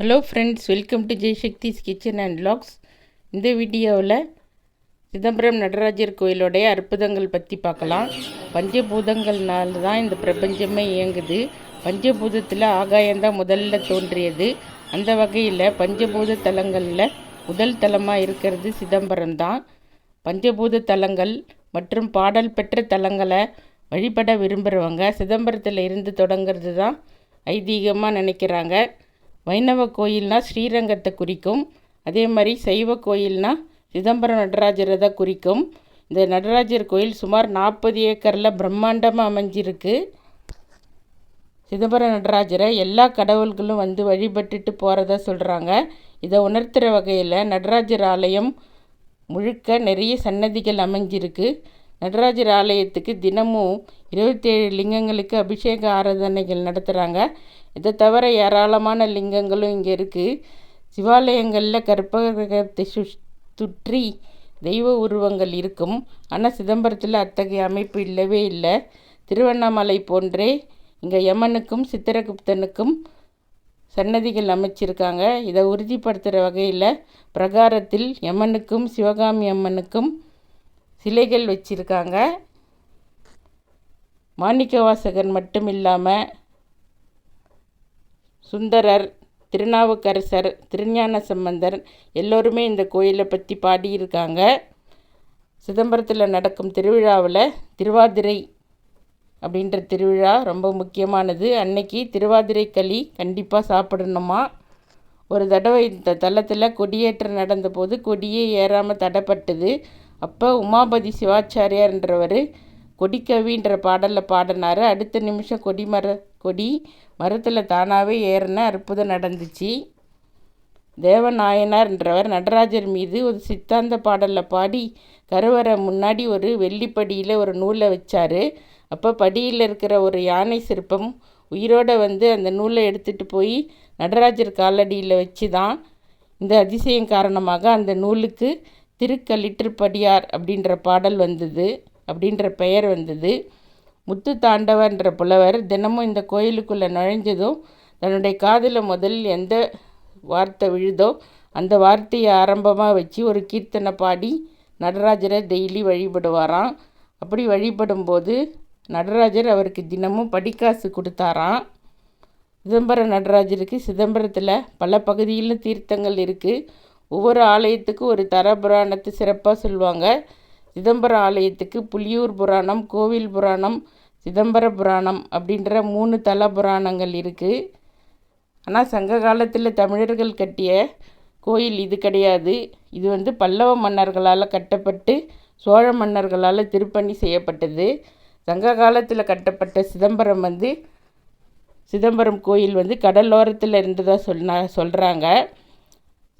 Hello friends welcome to Jaishakti's kitchen and vlogs இந்த வீடியோவில் சிதம்பரம் நடராஜர் கோயிலுடைய அற்புதங்கள் பற்றி பார்க்கலாம். பஞ்சபூதங்கள்னால தான் இந்த பிரபஞ்சமே இயங்குது. பஞ்சபூதத்தில் ஆகாயம்தான் முதல்ல தோன்றியது. அந்த வகையில் பஞ்சபூத தலங்களில் முதல் தலமாக இருக்கிறது சிதம்பரம் தான். பஞ்சபூத தலங்கள் மற்றும் பாடல் பெற்ற தலங்களை வழிபட விரும்புகிறவங்க சிதம்பரத்தில் இருந்து தொடங்கிறது தான் ஐதீகமாக நினைக்கிறாங்க. வைணவ கோயில்னால் ஸ்ரீரங்கத்தை குறிக்கும். அதே மாதிரி சைவ கோயில்னால் சிதம்பரம் நடராஜரை தான் குறிக்கும். இந்த நடராஜர் கோயில் சுமார் நாற்பது ஏக்கரில் பிரம்மாண்டமாக அமைஞ்சிருக்கு. சிதம்பரம் நடராஜரை எல்லா கடவுள்களும் வந்து வழிபட்டுட்டு போகிறதா சொல்கிறாங்க இதை உணர்த்துகிற வகையில் நடராஜர் ஆலயம் முழுக்க நிறைய சன்னதிகள் அமைஞ்சிருக்கு. நடராஜர் ஆலயத்துக்கு தினமும் இருபத்தேழு லிங்கங்களுக்கு அபிஷேக ஆராதனைகள் நடத்துகிறாங்க இதை தவிர ஏராளமான லிங்கங்களும் இங்கே இருக்குது சிவாலயங்களில் கற்பகத்தை சு சுற்றி தெய்வ உருவங்கள் இருக்கும். ஆனால் சிதம்பரத்தில் அத்தகைய அமைப்பு இல்லவே இல்லை. திருவண்ணாமலை போன்றே இங்கே யமனுக்கும் சித்திரகுப்தனுக்கும் சன்னதிகள் அமைச்சிருக்காங்க. இதை உறுதிப்படுத்துகிற வகையில் பிரகாரத்தில் யமனுக்கும் சிவகாமி அம்மனுக்கும் சிலைகள் வச்சுருக்காங்க. மாணிக்கவாசகர் மட்டும் இல்லாமல் சுந்தரர் திருநாவுக்கரசர் திருஞான சம்பந்தர் எல்லோருமே இந்த கோயிலை பற்றி பாடியிருக்காங்க. சிதம்பரத்தில் நடக்கும் திருவிழாவில் திருவாதிரை அப்படின்ற திருவிழா ரொம்ப முக்கியமானது. அன்னைக்கு திருவாதிரை களி கண்டிப்பாக சாப்பிடணுமா? ஒரு தடவை இந்த தளத்தில் கொடியேற்றம் நடந்தபோது கொடியே ஏறாமல் தடைப்பட்டது. அப்போ உமாபதி சிவாச்சாரியார்ன்றவர் கொடிக்கவின்ற பாடலில் பாடினார். அடுத்த நிமிஷம் கொடி மர கொடி மரத்தில் தானாகவே ஏறின அற்புதம் நடந்துச்சு. தேவநாயனார்ன்றவர் நடராஜர் மீது ஒரு சித்தாந்த பாடலில் பாடி கருவறை முன்னாடி ஒரு வெள்ளிப்படியில் ஒரு நூலை வச்சார். அப்போ படியில் இருக்கிற ஒரு யானை சிற்பம் உயிரோடு வந்து அந்த நூலை எடுத்துகிட்டு போய் நடராஜர் காலடியில் வச்சு தான் இந்த அதிசயம் காரணமாக அந்த நூலுக்கு திருக்கலிற்றுப்படியார் அப்படின்ற பாடல் வந்தது. அப்படின்ற பெயர் வந்தது. முத்து தாண்டவன்ற புலவர் தினமும் இந்த கோயிலுக்குள்ளே நுழைஞ்சதும் தன்னுடைய காதில் முதல் எந்த வார்த்தை விழுதோ அந்த வார்த்தையை ஆரம்பமாக வச்சு ஒரு கீர்த்தனை பாடி நடராஜரை டெய்லி வழிபடுவாராம். அப்படி வழிபடும்போது நடராஜர் அவருக்கு தினமும் படிக்காசு கொடுத்தாராம். சிதம்பரம் நடராஜருக்கு சிதம்பரத்தில் பல பகுதியிலும் தீர்த்தங்கள் இருக்குது ஒவ்வொரு ஆலயத்துக்கும் ஒரு தர புராணத்தை சிறப்பாக சொல்லுவாங்க. சிதம்பரம் ஆலயத்துக்கு புலியூர் புராணம் கோவில் புராணம் சிதம்பர புராணம் அப்படின்ற மூணு தல புராணங்கள் இருக்குது ஆனால் சங்க காலத்தில் தமிழர்கள் கட்டிய கோயில் இது கிடையாது. இது வந்து பல்லவ மன்னர்களால் கட்டப்பட்டு சோழ மன்னர்களால் திருப்பணி செய்யப்பட்டது. சங்க காலத்தில் கட்டப்பட்ட சிதம்பரம் வந்து சிதம்பரம் கோயில் வந்து கடலோரத்தில் இருந்ததாக சொன்ன சொல்கிறாங்க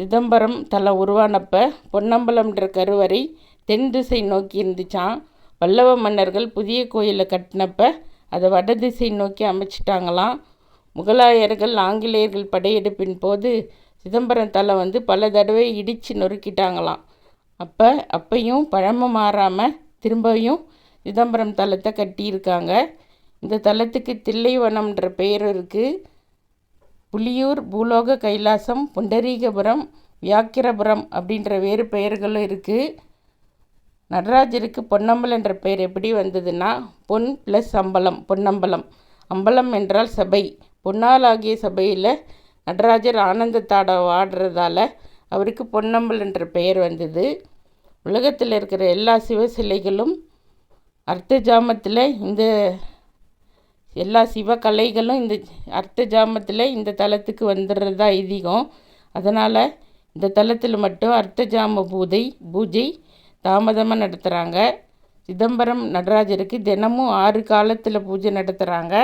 சிதம்பரம் தலை உருவானப்போ பொன்னம்பலம்ன்ற கருவறை தென் திசை நோக்கி இருந்துச்சான் பல்லவ மன்னர்கள் புதிய கோயிலை கட்டினப்ப அதை வட திசை நோக்கி அமைச்சிட்டாங்களாம். முகலாயர்கள் ஆங்கிலேயர்கள் படையெடுப்பின் போது சிதம்பரம் தலை வந்து பல தடவை இடித்து நொறுக்கிட்டாங்களாம். அப்போ அப்பையும் பழமை மாறாமல் திரும்பவும் சிதம்பரம் தலத்தை கட்டியிருக்காங்க. இந்த தலத்துக்கு தில்லைவனம்ன்ற பெயர் இருக்குது புலியூர் பூலோக கைலாசம் புண்டரீகபுரம் வியாக்கிரபுரம் அப்படின்ற வேறு பெயர்களும் இருக்குது நடராஜருக்கு பொன்னம்பலம் என்ற பெயர் எப்படி வந்ததுன்னா பொன் ப்ளஸ் அம்பலம் பொன்னம்பலம். அம்பலம் என்றால் சபை. பொன்னால் ஆகிய சபையில் நடராஜர் ஆனந்தத்தாட ஆடுறதால அவருக்கு பொன்னம்பல் என்ற பெயர் வந்தது. உலகத்தில் இருக்கிற எல்லா சிவ சிலைகளும் அர்த்த ஜாமத்தில் இந்த எல்லா சிவ கலைகளும் இந்த அர்த்த ஜாமத்தில் இந்த தலத்துக்கு வந்துடுறதா ஐதீகம். அதனால் இந்த தலத்தில் மட்டும் அர்த்த ஜாம பூதை பூஜை தாமதமாக நடத்துகிறாங்க சிதம்பரம் நடராஜருக்கு தினமும் ஆறு காலத்தில் பூஜை நடத்துகிறாங்க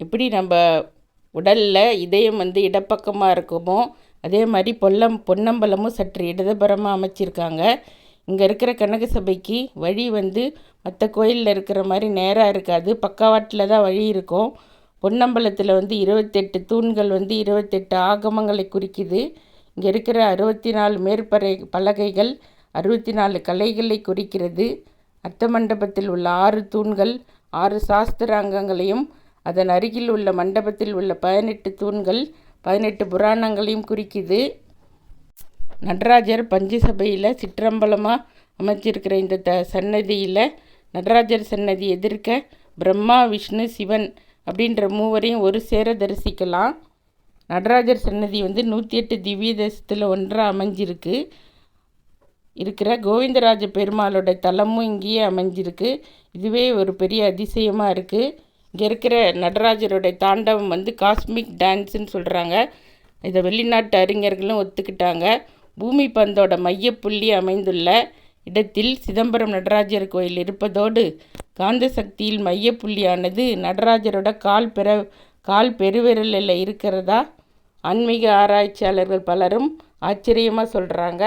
எப்படி நம்ம உடலில் இதயம் வந்து இடப்பக்கமாக இருக்குமோ அதே மாதிரி பொல்லம் பொன்னம்பலமும் சற்று இடதுபுறமாக அமைச்சிருக்காங்க. இங்கே இருக்கிற கனக சபைக்கு வழி வந்து மற்ற கோயிலில் இருக்கிற மாதிரி நேராக இருக்காது. பக்கவாட்டில் தான் வழி இருக்கும். பொன்னம்பலத்தில் வந்து இருபத்தெட்டு தூண்கள் வந்து இருபத்தெட்டு ஆகமங்களை குறிக்குது. இங்கே இருக்கிற அறுபத்தி நாலு மேற்பறை பலகைகள் அறுபத்தி நாலு கலைகளை குறிக்கிறது. அர்த்த மண்டபத்தில் உள்ள ஆறு தூண்கள் ஆறு சாஸ்திர அங்கங்களையும் அதன் அருகில் உள்ள மண்டபத்தில் உள்ள பதினெட்டு தூண்கள் பதினெட்டு புராணங்களையும் குறிக்குது. நடராஜர் பஞ்சசபையில் சிற்றம்பலமாக அமைச்சிருக்கிற இந்த த சன்னதியில் நடராஜர் சன்னதி எதிர்க்க பிரம்மா விஷ்ணு சிவன் அப்படின்ற மூவரையும் ஒரு சேர தரிசிக்கலாம். நடராஜர் சன்னதி வந்து நூற்றி எட்டு திவ்ய தேசத்தில் ஒன்றாக அமைஞ்சிருக்கு. இருக்கிற கோவிந்தராஜ பெருமாளோட தலமும் இங்கேயே அமைஞ்சிருக்கு. இதுவே ஒரு பெரிய அதிசயமாக இருக்குது இங்கே இருக்கிற நடராஜருடைய தாண்டவம் வந்து காஸ்மிக் டான்ஸுன்னு சொல்கிறாங்க இதை வெளிநாட்டு அறிஞர்களும் ஒத்துக்கிட்டாங்க. பூமி பந்தோட மையப்புள்ளி அமைந்துள்ள இடத்தில் சிதம்பரம் நடராஜர் கோயில் இருப்பதோடு காந்த சக்தியில் மையப்புள்ளியானது நடராஜரோட கால் பெற கால் பெருவிரலில் இருக்கிறதா? ஆன்மீக ஆராய்ச்சியாளர்கள் பலரும் ஆச்சரியமாக சொல்கிறாங்க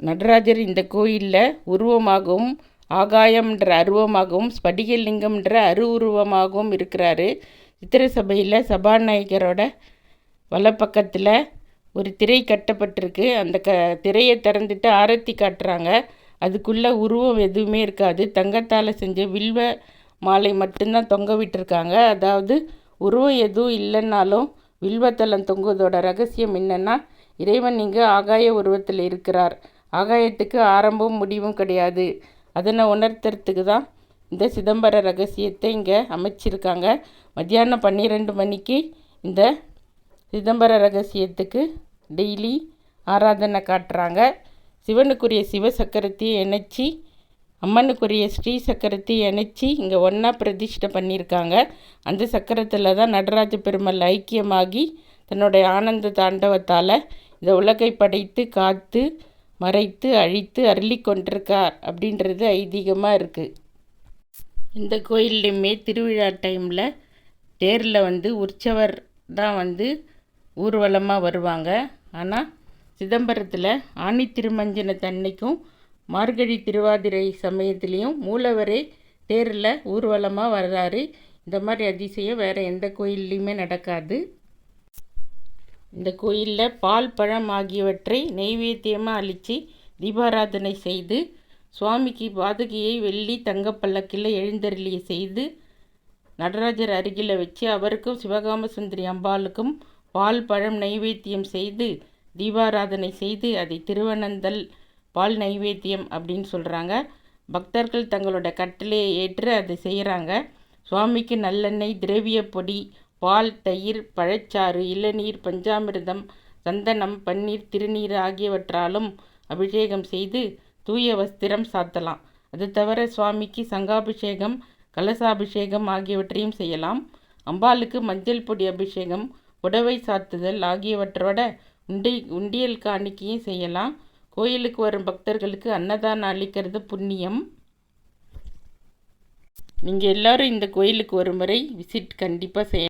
நடராஜர் இந்த கோயிலில் உருவமாகவும் ஆகாயம்ன்ற அருவமாகவும் ஸ்படிகலிங்கம்ன்ற அரு உருவமாகவும் இருக்கிறாரு. சித்திரசபையில் சபாநாயகரோட வலப்பக்கத்தில் ஒரு திரை கட்டப்பட்டிருக்கு. அந்த க திரையை திறந்துட்டு ஆரத்தி காட்டுறாங்க. அதுக்குள்ளே உருவம் எதுவுமே இருக்காது. தங்கத்தால் செஞ்ச வில்வ மாலை மட்டும்தான் தொங்க விட்டுருக்காங்க. அதாவது உருவம் எதுவும் இல்லைன்னாலும் வில்வத்தலம் தொங்குவதோட ரகசியம் என்னென்னா இறைவன் இங்கே ஆகாய உருவத்தில் இருக்கிறார். ஆகாயத்துக்கு ஆரம்பமும் முடிவும் கிடையாது. அதனை உணர்த்துறதுக்கு தான் இந்த சிதம்பர ரகசியத்தை இங்கே அமைச்சிருக்காங்க. மத்தியானம் பன்னிரெண்டு மணிக்கு இந்த சிதம்பர ரகசியத்துக்கு டெய்லி ஆராதனை காட்டுறாங்க. சிவனுக்குரிய சிவசக்கரத்தையும் இணைச்சி அம்மனுக்குரிய ஸ்ரீ சக்கரத்தை இணைச்சி இங்கே ஒன்றா பிரதிஷ்டை பண்ணியிருக்காங்க. அந்த சக்கரத்தில் தான் நடராஜ பெருமாள் ஐக்கியமாகி தன்னுடைய ஆனந்த தாண்டவத்தால் இந்த உலகை படைத்து காத்து மறைத்து அழித்து அருளி கொண்டிருக்கார் அப்படின்றது ஐதீகமாக இருக்குது இந்த கோயில்லையுமே திருவிழா டைமில் தேரில் வந்து உற்சவர் தான் வந்து ஊர்வலமாக வருவாங்க. ஆனால் சிதம்பரத்தில் ஆணி திருமஞ்சனத்தன்னைக்கும் மார்கழி திருவாதிரை சமயத்துலேயும் மூலவரே தேரில் ஊர்வலமாக வர்றாரு. இந்த மாதிரி அதிசயம் வேறு எந்த கோயில்லையுமே நடக்காது. இந்த கோயிலில் பால் பழம் ஆகியவற்றை நெய்வேத்தியமாக அழித்து தீபாராதனை செய்து சுவாமிக்கு பாதுகையை வெள்ளி தங்கப்பல்லக்கில் எழுந்தருளிய செய்து நடராஜர் அருகில் வச்சு அவருக்கும் சிவகாமசுந்தரி அம்பாளுக்கும் பால் பழம் நைவேத்தியம் செய்து தீபாராதனை செய்து அதை திருவனந்தல் பால் நைவேத்தியம் அப்படின்னு சொல்கிறாங்க பக்தர்கள் தங்களோட கட்டளையை ஏற்று அதை செய்கிறாங்க சுவாமிக்கு நல்லெண்ணெய் திரவிய பொடி பால் தயிர் பழச்சாறு இளநீர் பஞ்சாமிர்தம் சந்தனம் பன்னீர் திருநீர் ஆகியவற்றாலும் அபிஷேகம் செய்து தூய வஸ்திரம் சாத்தலாம். அது தவிர சுவாமிக்கு சங்காபிஷேகம் கலசாபிஷேகம் ஆகியவற்றையும் செய்யலாம். அம்பாளுக்கு மஞ்சள் பொடி அபிஷேகம் புடவை சாத்துதல் ஆகியவற்றோட உண்டி உண்டியல் காணிக்கையும் செய்யலாம். கோயிலுக்கு வரும் பக்தர்களுக்கு அன்னதானம் அளிக்கிறது புண்ணியம். நீங்கள் எல்லோரும் இந்த கோயிலுக்கு ஒரு முறை விசிட் கண்டிப்பாக செய்ய